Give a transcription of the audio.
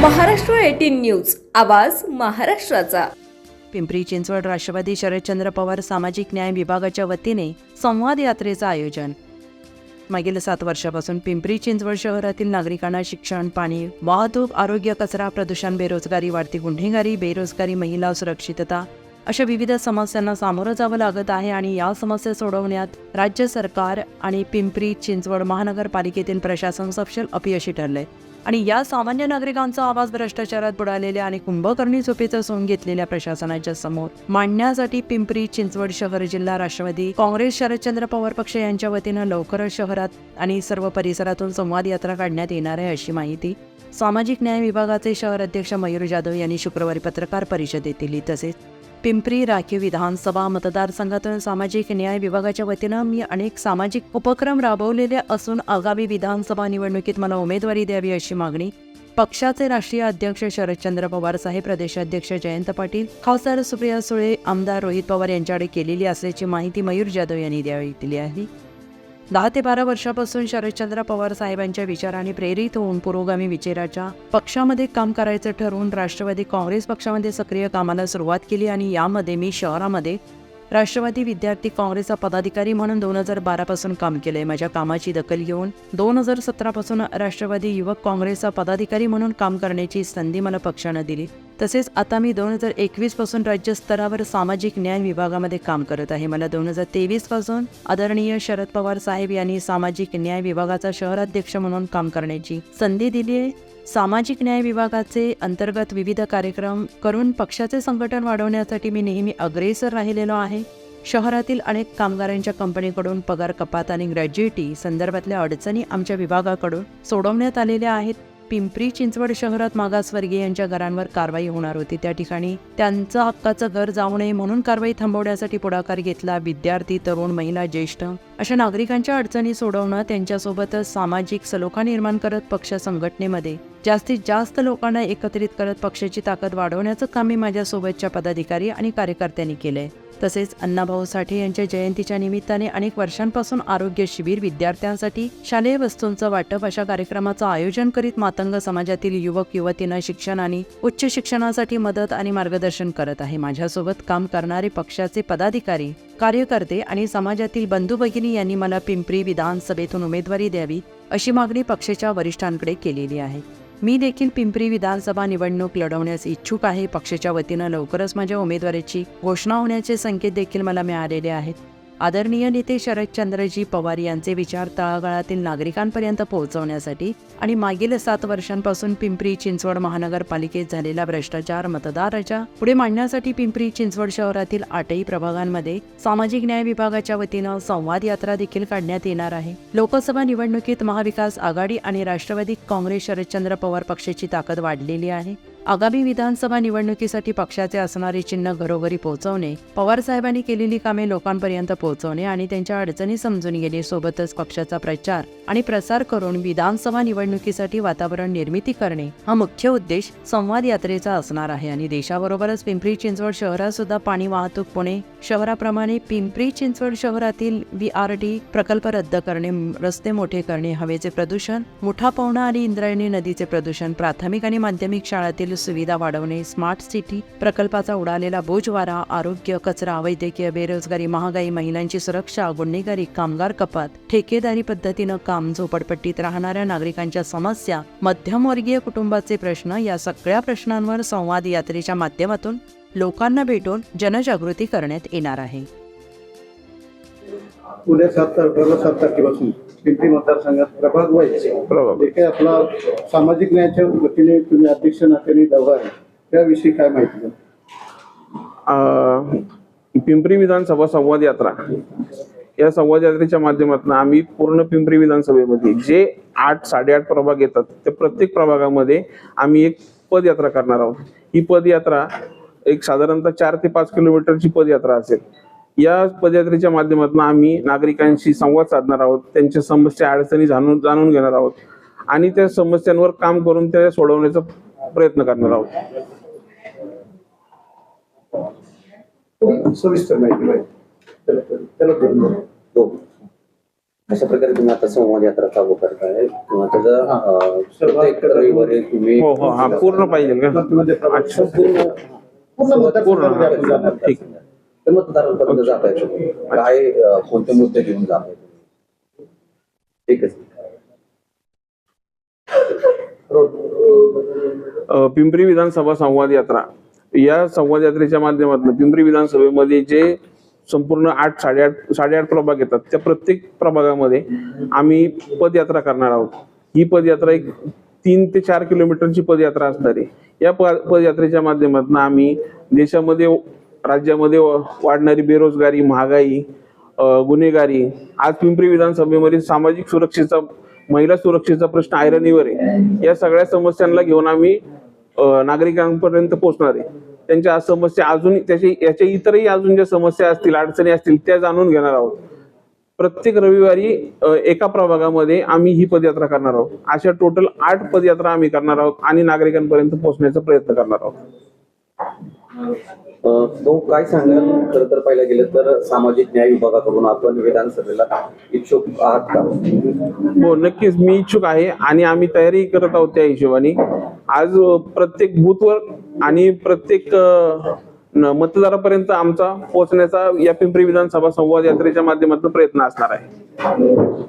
Maharashtra eighteen news. आवाज महाराष्ट्राचा. पिंपरी चिंचवड राष्ट्रवादी शरदचंद्र पवार सामाजिक न्याय विभागाच्या वतीने संवाद यात्रेचं आयोजन. मागील सात वर्षापासून पिंपरी चिंचवड शहरातील नागरिकांना शिक्षण पाणी वाहतूक आरोग्य कचरा प्रदूषण बेरोजगारी वाढती गुन्हेगारी बेरोजगारी महिला सुरक्षितता अशा विविध समस्यांना सामोरं जावं लागत आहे आणि या समस्या सोडवण्यात राज्य सरकार आणि पिंपरी चिंचवड महानगरपालिकेतील प्रशासन सपशेल अपयशी ठरले आणि या सामान्य नागरिकांचा आवाज भ्रष्टाचारात बुडालेल्या आणि कुंभकर्णी झोपेचं सोंग घेतलेल्या प्रशासनाच्या समोर मांडण्यासाठी पिंपरी चिंचवड शहर जिल्हा राष्ट्रवादी काँग्रेस शरदचंद्र पवार पक्ष यांच्या वतीनं लवकरच शहरात आणि सर्व परिसरातून संवाद यात्रा काढण्यात येणार आहे अशी माहिती सामाजिक न्याय विभागाचे शहर अध्यक्ष मयूर जाधव यांनी शुक्रवारी पत्रकार परिषदेत दिली. तसेच पिंपरी राखीव विधानसभा मतदारसंघातून सामाजिक न्याय विभागाच्या वतीनं मी अनेक सामाजिक उपक्रम राबवलेले असून आगामी विधानसभा निवडणुकीत मला उमेदवारी द्यावी अशी मागणी पक्षाचे राष्ट्रीय अध्यक्ष शरदचंद्र पवार साहेब प्रदेशाध्यक्ष जयंत पाटील खासदार सुप्रिया सुळे आमदार रोहित पवार यांच्याकडे केलेली असल्याची माहिती मयूर जाधव यांनी यावेळी दिली आहे. दहा ते बारा वर्षापासून शरदचंद्र पवार साहेबांच्या विचाराने प्रेरित होऊन पुरोगामी विचाराच्या पक्षामध्ये काम करायचं ठरवून राष्ट्रवादी काँग्रेस पक्षामध्ये सक्रिय कामाला सुरुवात केली आणि यामध्ये मी शहरामध्ये राष्ट्रवादी विद्यार्थी काँग्रेसचा पदाधिकारी म्हणून दोन हजार बारापासून काम केलंय. माझ्या कामाची दखल घेऊन दोन हजार सतरापासून राष्ट्रवादी युवक काँग्रेसचा पदाधिकारी म्हणून काम करण्याची संधी मला पक्षानं दिली. तसेच आता मी दोन हजार एकवीसपासून राज्यस्तरावर सामाजिक न्याय विभागामध्ये काम करत आहे. मला दोन हजार तेवीसपासून आदरणीय शरद पवार साहेब यांनी सामाजिक न्याय विभागाचा शहराध्यक्ष म्हणून काम करण्याची संधी दिली आहे. सामाजिक न्याय विभागाचे अंतर्गत विविध कार्यक्रम करून पक्षाचे संघटन वाढवण्यासाठी मी नेहमी अग्रेसर राहिलेलो आहे. शहरातील अनेक कामगारांच्या कंपनीकडून पगार कपात आणि ग्रॅज्युएटी संदर्भातल्या अडचणी आमच्या विभागाकडून सोडवण्यात आलेल्या आहेत. पिंपरी चिंचवड शहरात मागासवर्गीयांच्या घरांवर कारवाई होणार होती. त्या ठिकाणी त्यांचं हक्काचं घर जाऊ नये म्हणून कारवाई थांबवण्यासाठी पुढाकार घेतला विद्यार्थी तरुण महिला ज्येष्ठ. अशा नागरिकांच्या अडचणी सोडवणं त्यांच्यासोबतच सामाजिक सलोखा निर्माण करत पक्ष संघटनेमध्ये जास्तीत जास्त लोकांना एकत्रित करत पक्षाची ताकद वाढवण्याचं काम मी माझ्यासोबतच्या पदाधिकारी आणि कार्यकर्त्यांनी केलंय. तसेच अण्णाभाऊ साठे यांच्या जयंतीच्या निमित्ताने अनेक वर्षांपासून आरोग्य शिबिर विद्यार्थ्यांसाठी शालेय वस्तूंचं वाटप अशा कार्यक्रमाचं आयोजन करीत मातंग समाजातील युवक युवतींना शिक्षण आणि उच्च शिक्षणासाठी मदत आणि मार्गदर्शन करत आहे. माझ्यासोबत काम करणारे पक्षाचे पदाधिकारी कार्यकर्ते आणि समाजातील बंधू भगिनी यांनी मला पिंपरी विधानसभेतून उमेदवारी द्यावी अशी मागणी पक्षाच्या वरिष्ठांकडे केलेली आहे. मी देखील पिंपरी विधानसभा निवडणूक लढवण्यास इच्छुक आहे. पक्षाच्या वतीनं लवकरच माझ्या उमेदवारीची घोषणा होण्याचे संकेत देखील मला मिळालेले आहेत. आदरणीय नेते शरदचंद्रजी पवार यांचे विचार तळागाळातील नागरिकांपर्यंत पोहोचवण्यासाठी आणि मागील सात वर्षांपासून पिंपरी चिंचवड महानगरपालिकेत झालेला भ्रष्टाचार मतदाराच्या पुढे मांडण्यासाठी पिंपरी चिंचवड शहरातील आठही प्रभागांमध्ये सामाजिक न्याय विभागाच्या वतीनं संवाद यात्रा देखील काढण्यात येणार आहे. लोकसभा निवडणुकीत महाविकास आघाडी आणि राष्ट्रवादी काँग्रेस शरदचंद्र पवार पक्षाची ताकद वाढलेली आहे. आगामी विधानसभा निवडणुकीसाठी पक्षाचे असणारे चिन्ह घरोघरी पोहोचवणे पवार साहेबांनी केलेली कामे लोकांपर्यंत पोहोचवणे आणि त्यांच्या अडचणी समजून घेणे सोबतच पक्षाचा प्रचार आणि प्रसार करून विधानसभा निवडणुकीसाठी वातावरण निर्मिती करणे हा मुख्य उद्देश संवाद यात्रेचा असणार आहे. आणि देशाबरोबरच पिंपरी चिंचवड शहरात सुद्धा पाणी वाहतूक पुणे शहराप्रमाणे पिंपरी चिंचवड शहरातील व्ही आर डी प्रकल्प रद्द करणे रस्ते मोठे करणे हवेचे प्रदूषण मुठा पवना आणि इंद्रायणी नदीचे प्रदूषण प्राथमिक आणि माध्यमिक शाळातील सुविधा वाढवणे स्मार्ट सिटी प्रकल्पाचा उडालेला बोजवारा आरोग्य कचरा वैद्यकीय बेरोजगारी महागाई महिलांची सुरक्षा गुन्हेगारी कामगार कपात ठेकेदारी पद्धतीनं काम झोपडपट्टीत राहणाऱ्या नागरिकांच्या समस्या मध्यमवर्गीय कुटुंबाचे प्रश्न या सगळ्या प्रश्नांवर संवाद यात्रेच्या माध्यमातून लोकांना भेटून जनजागृती करण्यात येणार आहे. उद्या सात तारखेला सात तारखेपासून पिंपरी मतदारसंघात प्रभाग वाईज. जे काही आपला सामाजिक न्यायाच्या वतीने तुम्ही अध्यक्ष नात्याने दौरा आहे. त्याविषयी काय माहिती द्या पिंपरी विधानसभा संवाद यात्रा. या संवाद यात्रेच्या माध्यमातून आम्ही पूर्ण पिंपरी विधानसभेमध्ये जे आठ साडेआठ प्रभाग येतात त्या प्रत्येक प्रभागामध्ये आम्ही एक पदयात्रा करणार आहोत. ही पदयात्रा एक साधारणतः चार ते पाच किलोमीटरची पदयात्रा असेल. या पदयात्रेच्या माध्यमातून आम्ही नागरिकांशी संवाद साधणार आहोत त्यांच्या समस्या अडचणी जाणून जाणून घेणार आहोत आणि त्या समस्यांवर काम करून त्या सोडवण्याचा प्रयत्न करणार आहोत. सविस्तर माहिती. हो. अशा प्रकारे तुम्ही आता संवाद यात्रा चालू करताय. किंवा त्याचं अं, सहभाग प्रत्येक रविवारी तुम्ही हो हो हा पूर्ण पाहिजे का? पूर्ण पूर्ण. ठीक. तर मतदारांपर्यंत जात आहे काय कोणते मुद्दे घेऊन जात आहे ठीक आहे पिंपरी विधानसभा संवाद यात्रा. या संवाद यात्रेच्या माध्यमातून पिंपरी विधानसभेमध्ये जे संपूर्ण आठ साडेआठ साडेआठ प्रभाग येतात त्या प्रत्येक प्रभागामध्ये आम्ही पदयात्रा करणार आहोत. ही पदयात्रा एक तीन ते चार किलोमीटरची पदयात्रा असणार. आहे या पदयात्रेच्या माध्यमातून आम्ही देशामध्ये राज्यामध्ये वाढणारी बेरोजगारी महागाई गुन्हेगारी आज पिंपरी विधानसभेमध्ये सामाजिक सुरक्षेचा महिला सुरक्षेचा प्रश्न आयरणीवर आहे. या सगळ्या समस्यांना घेऊन आम्ही नागरिकांपर्यंत पोहोचणार आहे. त्यांच्या समस्या अजून त्याचे याच्या इतरही अजून ज्या समस्या असतील अडचणी असतील त्या जाणून घेणार आहोत. प्रत्येक रविवारी एका प्रभागामध्ये आम्ही ही पदयात्रा करणार आहोत. अशा टोटल आठ पदयात्रा आम्ही करणार आहोत आणि नागरिकांपर्यंत पोहोचण्याचा प्रयत्न करणार आहोत. भाऊ काय सांगाल? खर तर पाहिलं गेलं तर सामाजिक न्याय विभागाकडून आपण विधानसभेला इच्छुक आहात का? हो नक्कीच. मी इच्छुक आहे आणि आम्ही तयारी करत आहोत त्या हिशोबाने. आज प्रत्येक बूथवर आणि प्रत्येक मतदारापर्यंत आमचा पोहोचण्याचा या पिंपरी विधानसभा संवाद यात्रेच्या माध्यमातून प्रयत्न असणार आहे.